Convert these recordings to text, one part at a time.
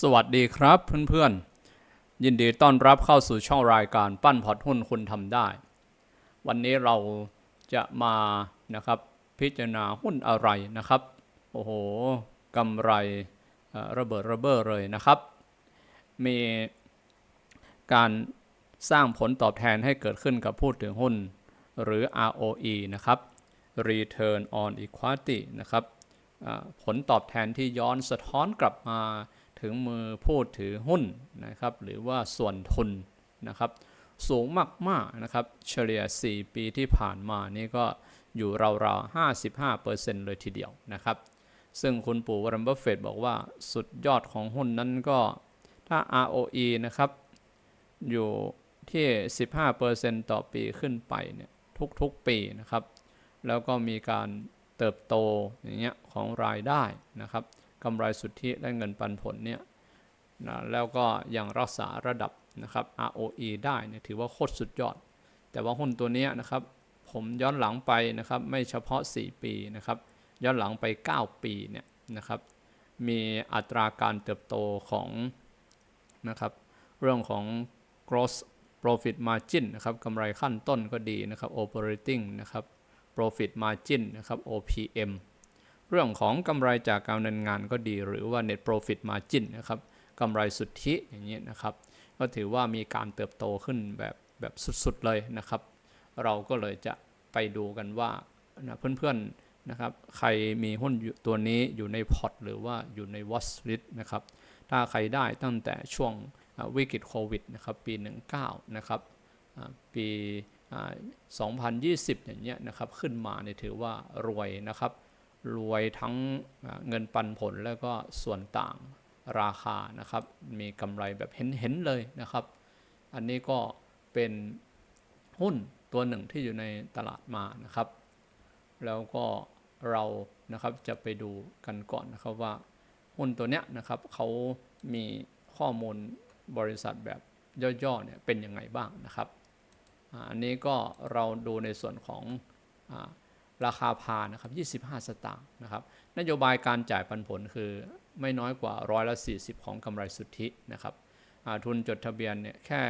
สวัสดีครับเพื่อนๆ ยินดีต้อนรับเข้าสู่ช่องรายการปั้นพอร์ตหุ้นคุณทำได้ วันนี้เราจะมานะครับพิจารณาหุ้นอะไรนะครับ โอ้โหกำไรระเบิดระเบ้อเลยนะครับ มีการสร้างผลตอบแทนให้เกิดขึ้นกับผู้ถือหุ้น หรือ ROE นะครับ Return on Equity นะครับผลตอบแทนที่ย้อนสะท้อนกลับมา ถึงมือผู้ถือหุ้นนะครับ หรือว่าส่วนทุนนะครับ สูงมากๆนะครับ เฉลี่ย 4 ปีที่ผ่านมานี่ก็อยู่ราวๆ 55%เลยทีเดียวนะครับ ซึ่งคุณปู่วอร์เรนบัฟเฟตบอกว่าสุดยอดของหุ้นนั้นก็ถ้า ROE นะครับ อยู่ที่ 15%ต่อปีขึ้นไปเนี่ยทุกๆปีนะครับ แล้วก็มีการเติบโตอย่างเงี้ยของรายได้นะครับ กำไรสุทธิและเงินปันผลเนี่ยนะแล้วก็ยังรักษาระดับนะครับ ROE ได้เนี่ยถือว่าโคตรสุดยอด แต่ว่าหุ้นตัวเนี้ยนะครับ ผมย้อนหลังไปนะครับ ไม่เฉพาะ 4 ปีนะครับ ย้อนหลังไป 9 ปีเนี่ยนะครับ มีอัตราการเติบโตของนะครับ เรื่องของ gross profit margin นะครับกำไรขั้นต้นก็ดีนะครับ operating นะครับ profit margin นะครับ OPM เรื่องของกำไรจากการดำเนินงานก็ดี หรือว่า net profit margin นะครับกำไรสุทธิอย่างนี้นะครับ ก็ถือว่ามีการเติบโตขึ้นแบบแบบสุดๆเลยนะครับ เราก็เลยจะไปดูกันว่านะเพื่อนๆนะครับ ใครมีหุ้นตัวนี้อยู่ในพอร์ตหรือว่าอยู่ใน watch list นะครับ ถ้าใครได้ตั้งแต่ช่วงวิกฤตโควิดนะครับปี 19 นะครับอ่าปีอ่า2020 อย่างเงี้ยนะครับ ขึ้นมาเนี่ยถือว่ารวยนะครับ รวยทั้งเงินปันผลแล้วก็ส่วนต่างราคานะครับ มีกำไรแบบเห็นๆเลยนะครับ อันนี้ก็เป็นหุ้นตัวหนึ่งที่อยู่ในตลาดมานะครับ แล้วก็เรานะครับจะไปดูกันก่อนนะครับว่าหุ้นตัวเนี้ยนะครับเขามีข้อมูลบริษัทแบบย่อๆเนี่ยเป็นยังไงบ้างนะครับ อันนี้ก็เราดูในส่วนของอ ราคาพานะครับ25 สตางค์นะครับ นโยบายการจ่ายปันผลคือไม่น้อยกว่าร้อยละ40 ของกำไรสุทธินะครับทุนจดทะเบียนเนี่ยแค่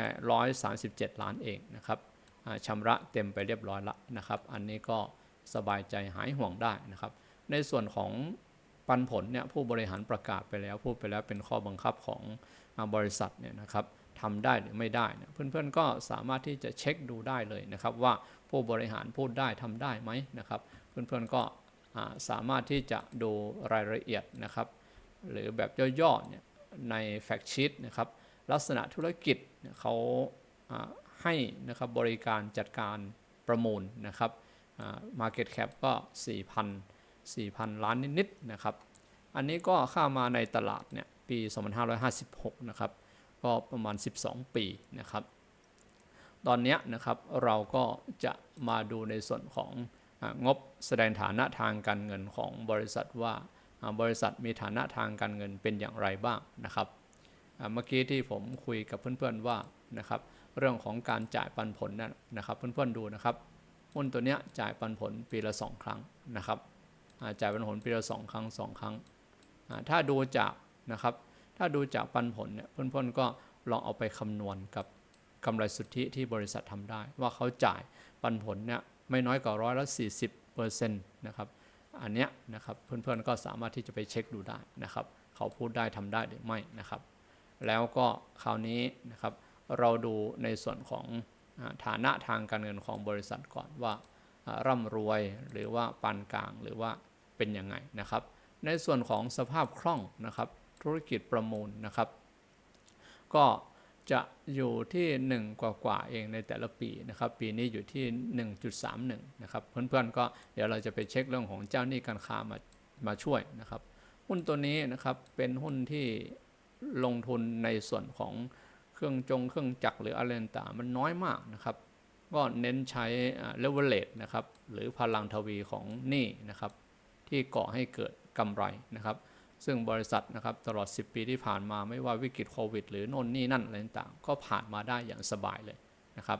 137 ล้านเองนะครับชำระเต็มไปเรียบร้อยละนะครับ อันนี้ก็สบายใจหายห่วงได้นะครับ ในส่วนของปันผลเนี่ยผู้บริหารประกาศไปแล้วพูดไปแล้วเป็นข้อบังคับของบริษัทเนี่ยนะครับทำได้หรือไม่ได้นะเพื่อนๆก็สามารถที่จะเช็คดูได้เลยนะครับว่า ผู้บริหารพูดได้ทำได้ไหมนะครับ เพื่อนๆก็สามารถที่จะดูรายละเอียดนะครับ หรือแบบย่อๆเนี่ยในแฟกชีตนะครับ ลักษณะธุรกิจเขาให้นะครับบริการจัดการประมูลนะครับอ่า Market Cap ก็ 4,000 4,000 ล้านนิดๆนะครับ อันนี้ก็เข้ามาในตลาดเนี่ยปี 2556 นะครับ ก็ประมาณ 12 ปีนะครับ ตอนนี้นะครับเราก็จะมาดูในส่วนของงบแสดงฐานะทางการเงินของบริษัทว่าบริษัทมีฐานะทางการเงินเป็นอย่างไรบ้างนะครับเมื่อกี้ที่ผมคุยกับเพื่อนๆว่านะครับเรื่องของการจ่ายปันผลนั่นนะครับเพื่อนๆดูนะครับหุ้นตัวเนี้ยจ่ายปันผลปีละ 2 ครั้งนะครับจ่ายปันผลปีละ 2 ครั้ง 2 ครั้ง ถ้าดูจากนะครับถ้าดูจากปันผลเนี่ยเพื่อนๆก็ลองเอาไปคำนวณกับ กำไรสุทธิที่บริษัททำได้ ว่าเขาจ่ายปันผลเนี่ยไม่น้อยกว่าร้อยละ40เปอร์เซ็นต์นะครับอันเนี้ยนะครับเพื่อนๆก็สามารถที่จะไปเช็คดูได้นะครับเขาพูดได้ทำได้หรือไม่นะครับ แล้วก็คราวนี้นะครับเราดูในส่วนของฐานะทางการเงินของบริษัทก่อนว่าอ่าร่ำรวยหรือว่าปานกลางหรือว่าเป็นยังไงนะครับ ในส่วนของสภาพคล่องนะครับ ธุรกิจประมูลนะครับ ก็ จะอยู่ที่ 1 กว่ากว่าเองในแต่ละปีนะครับ ปีนี้อยู่ที่ 1.31 นะครับ เพื่อนๆก็เดี๋ยวเราจะไปเช็คเรื่องของเจ้าหนี้การค้ามามาช่วยนะครับ หุ้นตัวนี้นะครับเป็นหุ้นที่ลงทุนในส่วนของเครื่องจงเครื่องจักรหรืออะไรต่างมันน้อยมากนะครับก็เน้นใช้เลเวลเลตนะครับหรือพลังทวีของหนี้นะครับ ที่ก่อให้เกิดกำไรนะครับ ซึ่งบริษัทนะครับตลอด 10 ปีที่ผ่านมาไม่ว่าวิกฤตโควิด หรือโน่นนี่นั่นอะไรต่างก็ผ่านมาได้อย่างสบายเลยนะครับ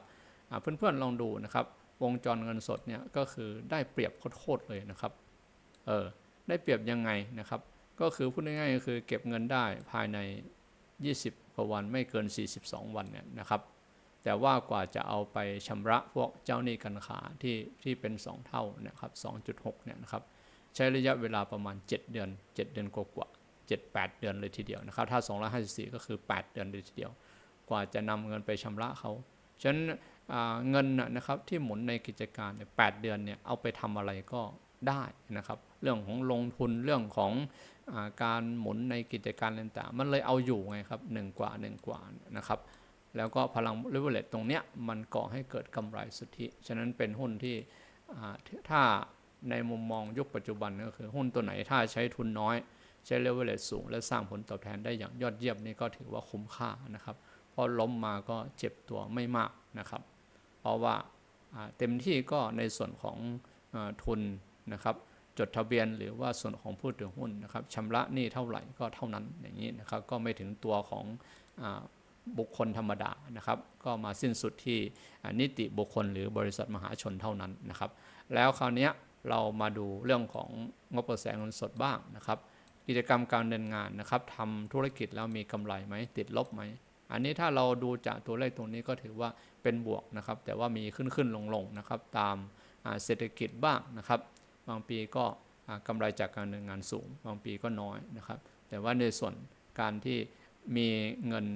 เพื่อนๆลองดูนะครับวงจรเงินสดเนี่ยก็คือได้เปรียบโคตรเลยนะครับเออได้เปรียบยังไงนะครับ ก็คือพูดง่ายๆก็คือเก็บเงินได้ภายใน 20กว่าวันไม่เกิน 42 วันเนี่ยนะครับ แต่ว่ากว่าจะเอาไปชำระพวกเจ้าหนี้กันขาที่ที่เป็น 2 เท่านะครับ2.6เนี่ยนะครับ ใช้ระยะเวลาประมาณ 7 เดือน 7 เดือนกว่าๆ7 8เดือนเลยทีเดียวนะครับ ถ้า 254 ก็คือ 8 เดือนเลยทีเดียว กว่าจะนำเงินไปชำระเขาฉะนั้นเงินน่ะนะครับที่หมุนในกิจการเนี่ยแเดือนเนี่ยเอาไปทำอะไรก็ได้นะครับ เรื่องของลงทุนเรื่องของอการหมุนในกิจการต่างๆมันเลยเอาอยู่ไงครับหนึ่งกว่าหนึ่งกว่านะครับ แล้วก็พลังเลเวลเลตตรงเนี้ยมันก่อให้เกิดกำไรสุทธิ ฉะนั้นเป็นหุ้นที่ถ้า ในมุมมองยุคปัจจุบันก็คือหุ้นตัวไหนถ้าใช้ทุนน้อย ใช้เลเวลเลตสูง และสร้างผลตอบแทนได้อย่างยอดเยี่ยมนี่ก็ถือว่าคุ้มค่านะครับพอล้มมาก็เจ็บตัวไม่มากนะครับ เพราะว่าเต็มที่ก็ในส่วนของอทุนนะครับจดทะเบียนหรือว่าส่วนของผู้ถือหุ้นนะครับชำระหนี้เท่าไหร่ก็เท่านั้นอย่างนี้นะครับก็ไม่ถึงตัวของอบุคคลธรรมดานะครับ ก็มาสิ้นสุดที่นิติบุคคลหรือบริษัทมหาชนเท่านั้นนะครับ แล้วคราวนี้ เรามาดูเรื่องของงบกระแสเงินสดบ้างนะครับ กิจกรรมการดำเนินงานนะครับทำธุรกิจแล้วมีกำไรไหมติดลบไหมอันนี้ถ้าเราดูจากตัวเลขตรงนี้ก็ถือว่าเป็นบวกนะครับ แต่ว่ามีขึ้นขึ้นลงลงนะครับ ตามาเศรษฐกิจบ้างนะครับ บางปีก็อ่ากำไรจากการดำเนินงานสูง บางปีก็น้อยนะครับ แต่ว่าในส่วนการที่มีเงิน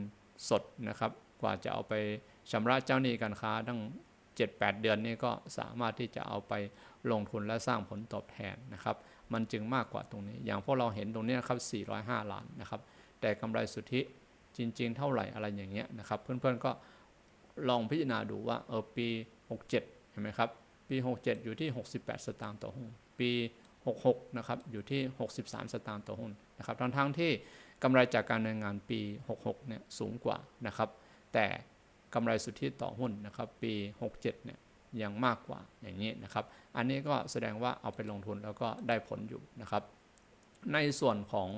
สดนะครับ กว่าจะเอาไปชำระเจ้าหนี้การค้าตั้ง 7-8 เดือนนี้ก็สามารถที่จะเอาไปลงทุนและสร้างผลตอบแทนนะครับ มันจึงมากกว่าตรงนี้ อย่างพวกเราเห็นตรงนี้นะครับ 405 ล้านนะครับ แต่กำไรสุทธิจริง ๆ เท่าไหร่อะไรอย่างเงี้ยนะครับ เพื่อนๆก็ลองพิจารณาดูว่าเออปี 67 เห็นไหมครับ ปี 67 อยู่ที่ 68 สตางค์ต่อหุ้น ปี 66 นะครับ อยู่ที่ 63 สตางค์ต่อหุ้นนะครับ ทั้งทั้งๆที่กำไรจากการดำเนินงานปี 66 เนี่ยสูงกว่านะครับ แต่ กำไรสุทธิต่อหุ้นนะครับปี 67เนี่ยยังมากกว่าอย่างนี้นะครับ อันนี้ก็แสดงว่าเอาไปลงทุนแล้วก็ได้ผลอยู่นะครับ ในส่วนของ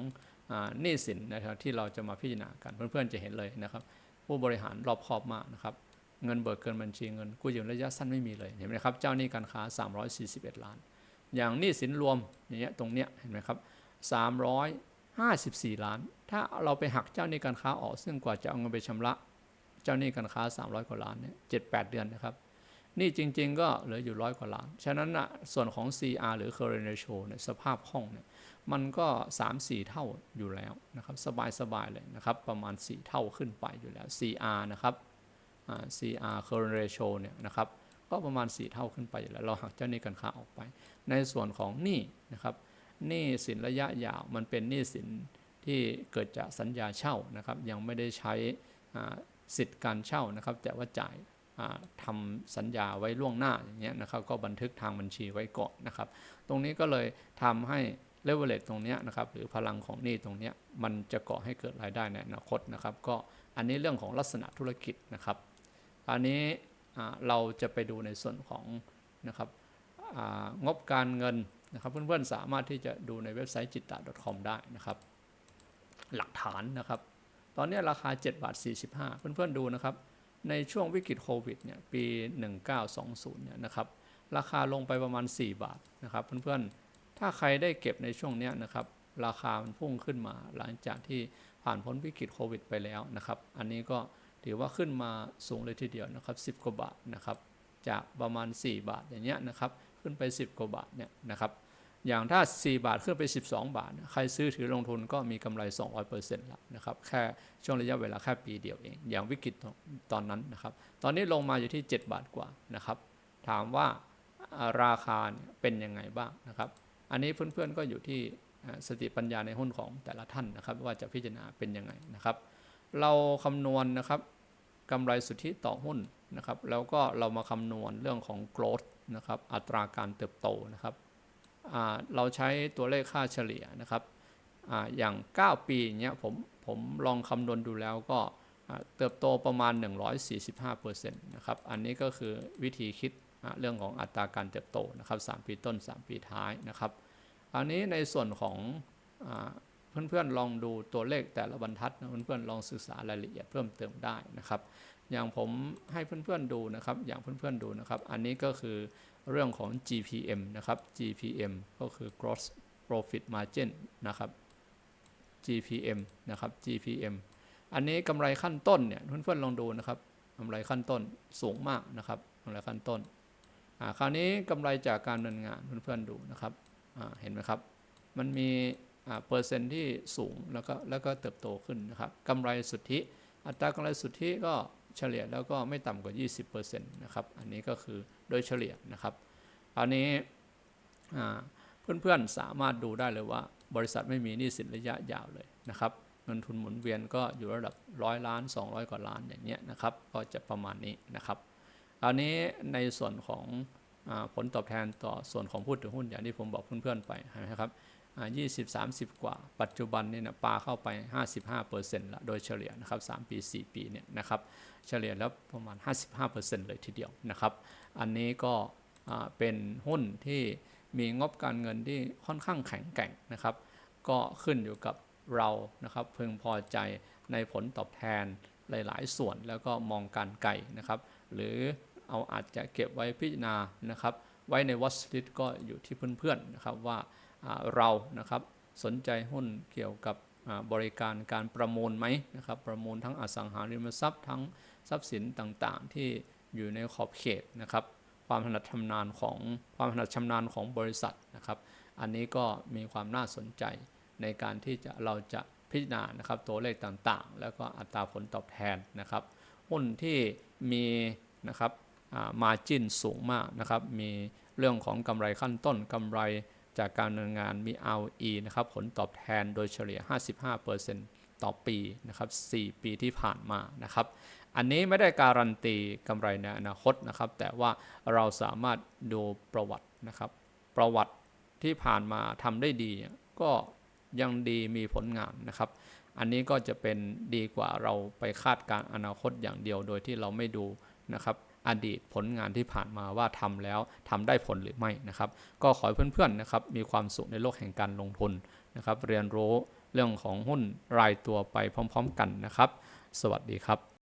หนี้สินนะครับที่เราจะมาพิจารณากันเพื่อนๆจะเห็นเลยนะครับ ผู้บริหารรอบคอบมากนะครับเงินเบิกเกินบัญชีเงินกู้ยืมระยะสั้นไม่มีเลยเห็นไหมครับเจ้าหนี้การค้า 341 ล้าน อย่างหนี้สินรวมอย่างเงี้ยตรงเนี้ยเห็นไหมครับ354 ล้าน ถ้าเราไปหักเจ้าหนี้การค้าออกซึ่งกว่าจะเอาเงินไปชำระ เจ้าหนี้การค้า 300 กว่าล้านเนี่ย7-8เดือนนะครับนี่จริง ๆ ก็เหลืออยู่ร้อยกว่าล้าน ฉะนั้นนะส่วนของ CR หรือ current ratio เนี่ยสภาพคล่องเนี่ยมันก็ 3-4 เท่าอยู่แล้วนะครับสบาย ๆ เลยนะครับ ประมาณ 4 เท่าขึ้นไปอยู่แล้ว CR นะครับอ่า CR current ratio เนี่ยนะครับก็ประมาณ 4 เท่าขึ้นไปอยู่แล้ว เราหักเจ้าหนี้การค้าออกไป ในส่วนของหนี้นะครับหนี้สินระยะยาวมันเป็นหนี้สินที่เกิดจากสัญญาเช่านะครับยังไม่ได้ใช้อ่า สิทธิ์การเช่านะครับ แต่ว่าจ่ายอ่าทำสัญญาไว้ล่วงหน้าอย่างเงี้ยนะครับ ก็บันทึกทางบัญชีไว้ก่อนนะครับ ตรงนี้ก็เลยทำให้เลเวลเลตตรงเนี้ยนะครับ หรือพลังของหนี้ตรงเนี้ยมันจะก่อให้เกิดรายได้ในอนาคตนะครับ ก็อันนี้เรื่องของลักษณะธุรกิจนะครับ อันนี้เราจะไปดูในส่วนของนะครับงบการเงินนะครับเพื่อนๆสามารถที่จะดูในเว็บไซต์จิตต .com ได้นะครับ หลักฐานนะครับ อนนี้ราคา 7 บาท 45 เพื่อนๆดูนะครับ ในช่วงวิกฤตโควิดเนี่ยปี 1920 เนี่ยนะครับ ราคาลงไปประมาณ 4 บาทนะครับ เพื่อนๆ ถ้าใครได้เก็บในช่วงนี้นะครับ ราคามันพุ่งขึ้นมาหลังจากที่ผ่านพ้นวิกฤตโควิดไปแล้วนะครับ อันนี้ก็ถือว่าขึ้นมาสูงเลยทีเดียวนะครับ 10 กว่าบาทนะครับ จากประมาณ 4 บาทอย่างเงี้ยนะครับ ขึ้นไป 10 กว่าบาทเนี่ยนะครับ อย่างถ้า 4 บาทขึ้นไป 12 บาท ใครซื้อถือลงทุนก็มีกำไร 200%แล้วนะครับ แค่ช่วงระยะเวลาแค่ปีเดียวเอง อย่างวิกฤตตอนนั้นนะครับ ตอนนี้ลงมาอยู่ที่ 7 บาทกว่านะครับ ถามว่าราคาเเป็นยังไงบ้างนะครับ อันนี้เพื่อนๆก็อยู่ที่สติปัญญาในหุ้นของแต่ละท่านนะครับ ว่าจะพิจารณาเป็นยังไงนะครับ เราคำนวณนะครับกำไรสุทธิต่อหุ้นนะครับ แล้วก็เรามาคำนวณเรื่องของ growth นะครับ อัตราการเติบโตนะครับ เราใช้ตัวเลขค่าเฉลี่ยนะครับออย่าง 9 ปีเงี้ยผมผมลองคำนวณดูแล้วก็เติบโตประมาณ 145%นะครับ อันนี้ก็คือวิธีคิดเรื่องของอัตราการเติบโตนะครับ 3 ปีต้น 3 ปีท้ายนะครับ อันนี้ในส่วนของอเพื่อนๆลองดูตัวเลขแต่ละบรรทัดนะเพื่อนๆลองศึกษารายละเอียดเพิ่มเติมได้นะครับ อย่างผมให้เพื่อนๆดูนะครับ อย่างเพื่อนๆดูนะครับ อันนี้ก็คือ เรื่องของ GPM นะครับ GPM ก็คือ gross profit margin นะครับ GPM นะครับ GPM อันนี้กำไรขั้นต้นเนี่ยเพื่อนๆลองดูนะครับกำไรขั้นต้นสูงมากนะครับกำไรขั้นต้นคราวนี้กำไรจากการดำเนินงานเพื่อนๆดูนะครับเห็นไหมครับ มันมีเปอร์เซ็นต์ที่สูงแล้วก็แล้วก็เติบโตขึ้นนะครับกำไรสุทธิ อัตรากำไรสุทธิก็ เฉลี่ยแล้วก็ไม่ต่ำกว่า 20%นะครับ อันนี้ก็คือโดยเฉลี่ยนะครับ อันนี้เพื่อนๆสามารถดูได้เลยว่า บริษัทไม่มีหนี้สินระยะยาวเลยนะครับเงินทุนหมุนเวียนก็อยู่ระดับร้อยล้าน 200 กว่าล้านอย่างเงี้ยนะครับ ก็จะประมาณนี้นะครับอันนี้ในส่วนของอผลตอบแทนต่อส่วนของผู้ถือหุ้นอย่างที่ผมบอกเพื่อนๆไปนะครับ ยี่สิบสามสิบกว่า ปัจจุบันเนี่ยนะปลาเข้าไป 55%ละโดยเฉลี่ยนะครับ3ปี 4 ปีเนี่ยนะครับเฉลี่ยแล้วประมาณ 55%เลยทีเดียวนะครับอันนี้ก็อ่าเป็นหุ้นที่มีงบการเงินที่ค่อนข้างแข็งแกร่งนะครับ ก็ขึ้นอยู่กับเรานะครับพึงพอใจในผลตอบแทนหลาย ๆ ส่วนแล้วก็มองการไกลนะครับ หรือเอาอาจจะเก็บไว้พิจารณานะครับ ไว้ในวั t ลิสก็อยู่ที่เพื่อน ๆ นะครับว่า เรานะครับสนใจหุ้นเกี่ยวกับบริการการประมูลไหมนะครับประมูลทั้งอสังหาริมทรัพย์ทั้งทรัพย์สินต่างๆ ที่อยู่ในขอบเขตนะครับความถนัดชำนาญของความถนัดชำนาญของบริษัทนะครับ อันนี้ก็มีความน่าสนใจในการที่จะเราจะพิจารณานะครับตัวเลขต่างๆ แล้วก็อัตราผลตอบแทนนะครับหุ้นที่มีนะครับมาจิ้นสูงมากนะครับ มีเรื่องของกำไรขั้นต้นกำไร จากการดำเนินงานมี ROE นะครับผลตอบแทนโดยเฉลี่ย 55%ต่อปีนะครับ 4 ปีที่ผ่านมานะครับ อันนี้ไม่ได้การันตีกำไรในอนาคตนะครับ แต่ว่าเราสามารถดูประวัตินะครับ ประวัติที่ผ่านมาทำได้ดี ก็ยังดีมีผลงานนะครับ อันนี้ก็จะเป็นดีกว่าเราไปคาดการณ์อนาคตอย่างเดียวโดยที่เราไม่ดูนะครับ อดีตผลงานที่ผ่านมาว่าทำแล้วทำได้ผลหรือไม่นะครับ ก็ขอให้เพื่อนๆนะครับมีความสุขในโลกแห่งการลงทุนนะครับ เรียนรู้เรื่องของหุ้นรายตัวไปพร้อม ๆ กันนะครับ สวัสดีครับ